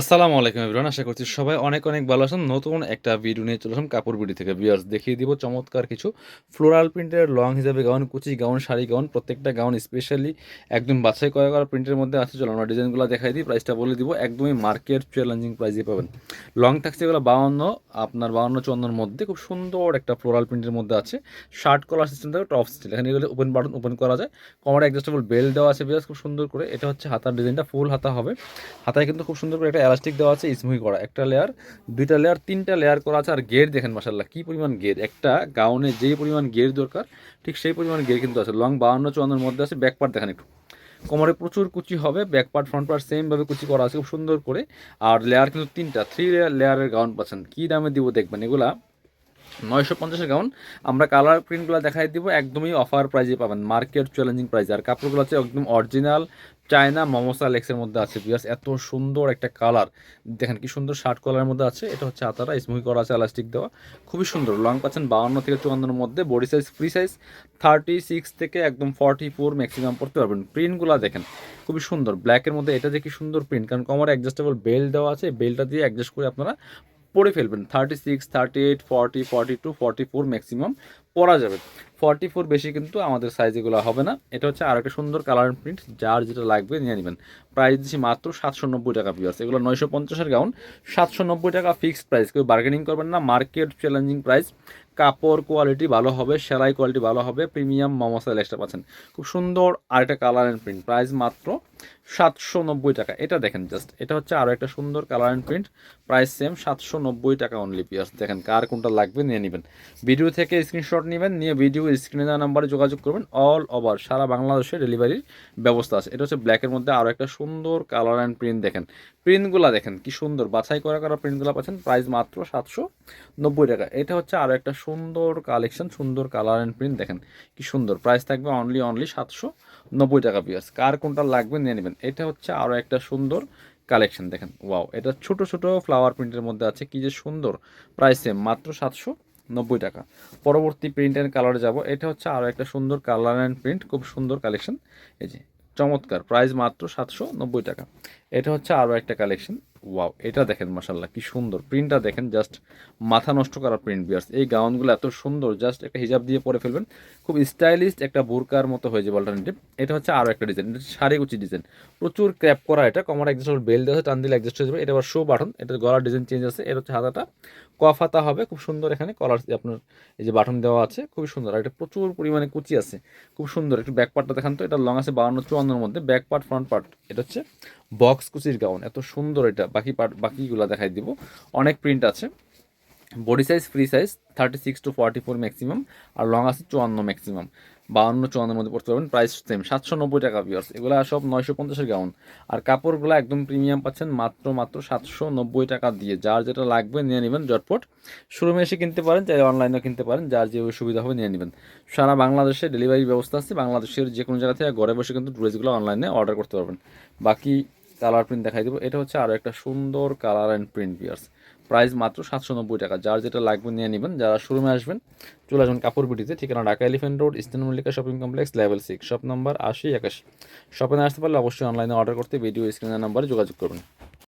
আসসালামু আলাইকুম এভরিওয়ান আশা করছি সবাই অনেক অনেক ভালো আছেন। নতুন একটা ভিডিও নিয়ে চলে আসলাম কাপড় বিডি থেকে। বিয়ার্স দেখিয়ে দিব চমৎকার কিছু ফ্লোরাল প্রিন্টের লং হিসাবে গাউন, কুচি গাউন, শাড়ি গাউন, প্রত্যেকটা গাউন স্পেশালি একদম বাছাই করা করা প্রিন্টের মধ্যে আছে। চলো আমরা ডিজাইনগুলো দেখাই দিই প্রাইসটা বলে দিব, একদমই মার্কেট চ্যালেঞ্জিং প্রাইসে পাবেন। লং থাকছে এগুলো বাউন্ন, আপনার বাউন্ন চুয়ান্নর মধ্যে খুব সুন্দর একটা ফ্লোরাল প্রিন্টের মধ্যে আছে। শার্ট কলার সিস্টেম থাকে টপ স্টিল এখানে এগুলো ওপেন বাটন ওপেন করা যায়। কমার অ্যাডজাস্টেবল বেল্ট দেওয়া আছে বিয়ার্স খুব সুন্দর করে। এটা হচ্ছে হাতার ডিজাইনটা ফুল হাতা হবে। হাতায় কিন্তু খুব সুন্দর করে একটা এলাস্টিক দেওয়া আছে স্মুই করা। একটা লেয়ার দুইটা লেয়ার তিনটা লেয়ার করা আছে, আর গের দেখেন মাসাল্লাহ কী পরিমাণ গের একটা গাউনে যেই পরিমাণ গের দরকার, ঠিক সেই পরিমাণ গের কিন্তু আছে। লং বাউন্ন চুয়ান্নর মধ্যে আছে ব্যাক পার্ট দেখেন একটু। কোমরে প্রচুর কুচি হবে ব্যাক পার্ট ফ্রন্ট পার্ট সেমভাবে কুচি করা আছে, খুব সুন্দর করে। আর লেয়ার কিন্তু তিনটা থ্রি লেয়ার লেয়ারের গাউন পাচ্ছেন। কী দামে দিব দেখবেন? এগুলা নয়শো পঞ্চাশের গাউন আমরা কালার প্রিন্টগুলো দেখাই দিব, একদমই অফার প্রাইজে পাবেন। মার্কেট চ্যালেঞ্জিং প্রাইস আর কাপড়গুলো হচ্ছে একদম অরিজিনাল চায়না মমসা লেক্সের মধ্যে আছে বিয়াস এত সুন্দর একটা কালার দেখেন কি সুন্দর শার্ট কালারের মধ্যে আছে, এটা হচ্ছে আতারা স্মুই করা আছে এলাস্টিক দেওয়া। খুবই সুন্দর লং পাচ্ছেন বাউন্ন থেকে চুয়ান্নর মধ্যে body size free size thirty six থেকে একদম ফর্টি ফোর ম্যাক্সিমাম পড়তে পারবেন। প্রিন্টগুলো দেখেন, খুবই সুন্দর ব্ল্যাকের মধ্যে এটা যে কি সুন্দর প্রিন্ট কারণ কমার অ্যাডজাস্টেবল বেল্ট দেওয়া আছে বেল্টটা দিয়ে অ্যাডজাস্ট করে আপনারা পরে ফেলবেন। Thirty six thirty eight forty forty two forty four maximum পরা যাবে। ফর্টি ফোর বেশি কিন্তু আমাদের সাইজ এগুলো হবে না। এটা হচ্ছে আর একটা সুন্দর কালার প্রিন্ট যার যেটা লাগবে নিয়ে নেবেন। প্রাইস দিচ্ছি মাত্র সাতশো নব্বই টাকা পিয়াস এগুলো নয়শো পঞ্চাশের গাউন সাতশো নব্বই টাকা ফিক্সড প্রাইস কেউ বার্গেনিং করবেন না মার্কেট চ্যালেঞ্জিং প্রাইস কাপড় কোয়ালিটি ভালো হবে, সেলাই কোয়ালিটি ভালো হবে প্রিমিয়াম মমসাইল এক্সট্রা পাচ্ছেন। খুব সুন্দর আরেকটা কালার অ্যান্ড প্রিন্ট প্রাইস মাত্র সাতশো নব্বই টাকা। এটা দেখেন জাস্ট এটা হচ্ছে আরও একটা সুন্দর colour and print price same সাতশো নব্বই টাকা অনলি পিয়ার্স দেখেন কার কোনটা লাগবে নিয়ে নেবেন। ভিডিও থেকে স্ক্রিনশট নেবেন, নিয়ে ভিডিও স্ক্রিনে দেওয়া নাম্বারে যোগাযোগ করবেন। অল ওভার সারা বাংলাদেশে ডেলিভারির ব্যবস্থা আছে। এটা হচ্ছে ব্ল্যাকের মধ্যে আরও একটা সুন্দর কালার অ্যান্ড প্রিন্ট দেখেন। প্রিন্টগুলো দেখেন, কি সুন্দর। বাছাই করা করা প্রিন্টগুলো পাচ্ছেন প্রাইস মাত্র সাতশো নব্বই টাকা। এটা হচ্ছে আরও একটা সুন্দর কালেকশন সুন্দর কালার অ্যান্ড প্রিন্ট দেখেন, কি সুন্দর। প্রাইস থাকবে অনলি অনলি সাতশো নব্বই টাকা পিয়ার্স কার কোনটা লাগবে নিয়ে নেবেন। এটা হচ্ছে আরও একটা সুন্দর কালেকশন দেখেন। ওয়াও এটা ছোট ছোট ফ্লাওয়ার প্রিন্টের মধ্যে আছে, কি যে সুন্দর। প্রাইস মাত্র সাতশো নব্বই টাকা। পরবর্তী প্রিন্ট অ্যান্ড কালারে যাব। এটা হচ্ছে আরও একটা সুন্দর কালার অ্যান্ড প্রিন্ট খুব সুন্দর কালেকশন এই যে, চমৎকার। প্রাইস মাত্র সাতশো নব্বই টাকা। এটা হচ্ছে আরও একটা কালেকশন ওয়াও এটা দেখেন মাসাল্লাহ কি সুন্দর। প্রিন্টটা দেখেন জাস্ট মাথা নষ্ট করা প্রিন্ট বিয়ার্স এই গাউনগুলো এত সুন্দর জাস্ট একটা হিজাব দিয়ে পরে ফেলবেন। খুব স্টাইলিশ একটা বোরকার মতো হয়ে যাবে অল্টারনেটিভ এটা হচ্ছে আরও একটা ডিজাইন এটা শাড়ি কুচি ডিজাইন প্রচুর ক্র্যাপ করা এটা, কমার অ্যাডজাস্ট বেল দেওয়া টান দিলে অ্যাডজাস্ট হয়ে যাবে। এটা আবার শো বাটন এটা গলার ডিজাইন চেঞ্জ আছে। এটা হচ্ছে হাতাটা। কফ হাতা হবে, খুব সুন্দর এখানে কলার আপনার এই যে বাটন দেওয়া আছে, খুবই সুন্দর। আর এটা প্রচুর পরিমাণে কুচি আছে, খুব সুন্দর। একটু ব্যাক পার্টটা দেখান তো, এটা লং আছে, বাউন্ন চুয়ান্নর মধ্যে। ব্যাক পার্ট ফ্রন্ট পার্ট এটা হচ্ছে বক্স কুচির গাউন, এত সুন্দর এটা। বাকি পার্ট বাকিগুলো দেখাই দিব। অনেক প্রিন্ট আছে। Body size free size thirty six to forty four maximum R long আছে চুয়ান্ন ম্যাক্সিমাম বাউন্ন, চুয়ান্নের মধ্যে পড়তে পারবেন প্রাইস সেম সাতশো নব্বই টাকা পিয়ার্স এগুলো সব নয়শো পঞ্চাশের গাউন। আর কাপড়গুলো একদম প্রিমিয়াম পাচ্ছেন, মাত্র মাত্র সাতশো নব্বই টাকা দিয়ে। যার যেটা লাগবে নিয়ে নেবেন জটপট শোরুমে এসে কিনতে পারেন চাই অনলাইনেও কিনতে পারেন, যার যে সুবিধা হবে নিয়ে নেবেন। সারা বাংলাদেশে ডেলিভারি ব্যবস্থা আছে। বাংলাদেশের যে কোনো জায়গা থেকে ঘরে বসে কিন্তু ড্রেসগুলো অনলাইনে অর্ডার করতে পারবেন। বাকি কালার প্রিন্ট দেখাই দেবো। এটা হচ্ছে আরও একটা সুন্দর কালার অ্যান্ড প্রিন্ট বিয়ার্স প্রাইস মাত্র সাতশো নব্বই টাকা। যার যেটা লাগবে নিয়ে নেবেন, যারা শোরুমে আসবেন, চলে আসবেন কাপড় বিটিতে ঠিকানা Dhaka Elephant Road, Eastern Mallika shopping complex, level six. Shop number আশি একাশি। শপে আসতে পারলে অবশ্যই অনলাইনে অর্ডার করতে ভিডিও স্ক্রিনের নাম্বারে যোগাযোগ করবেন